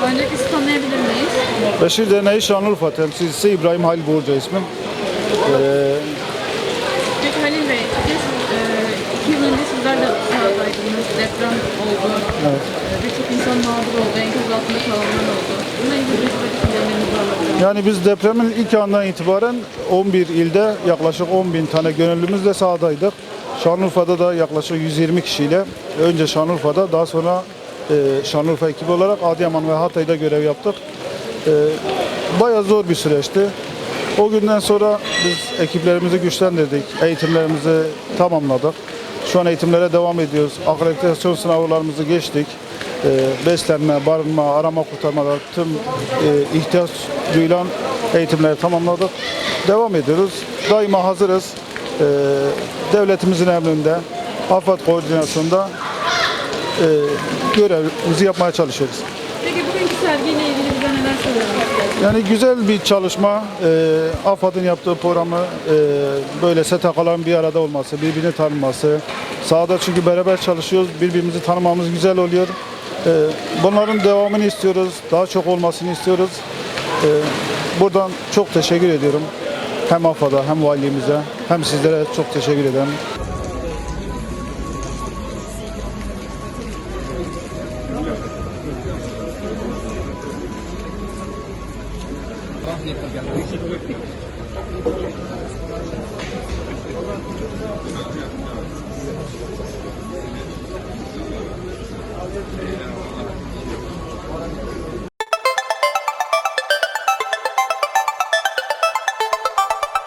Merhaba, öncelikle sizi tanıyabilir miyiz? Beşir Derneği Şanlıurfa temsilcisi İbrahim Halil Burca ismim. Ee, Peki Halil Bey, siz e, iki yıl önce sizler de sahadaydınız. Deprem oldu. E, Birçok insan mağdur oldu. Enkaz altında kalanlar oldu. Bununla ilgili bir düşüncelerinizi yani biz depremin ilk andan itibaren 11 ilde yaklaşık 10 bin tane gönüllümüzle sahadaydık. Şanlıurfa'da da yaklaşık 120 kişiyle önce Şanlıurfa'da daha sonra e, Şanlıurfa ekibi olarak Adıyaman ve Hatay'da görev yaptık. E, bayağı zor bir süreçti. O günden sonra biz ekiplerimizi güçlendirdik, eğitimlerimizi tamamladık. Şu an eğitimlere devam ediyoruz. Akreditasyon sınavlarımızı geçtik. E, beslenme, barınma, arama kurtarmalar, tüm e, ihtiyaç duyulan eğitimleri tamamladık. Devam ediyoruz. Daima hazırız. Devletimizin emrinde, AFAD koordinasyonunda e, görevimizi yapmaya çalışıyoruz. Peki bugünkü sergiyle ilgili bize neler söylemek? Yani güzel bir çalışma. E, AFAD'ın yaptığı programı e, böyle STK'ların bir arada olması, birbirini tanıması. Sahada çünkü beraber çalışıyoruz. Birbirimizi tanımamız güzel oluyor. E, bunların devamını istiyoruz. Daha çok olmasını istiyoruz. E, buradan çok teşekkür ediyorum. Hem AFAD'a hem valiliğimize hem sizlere çok teşekkür ederim. Пахнет, как я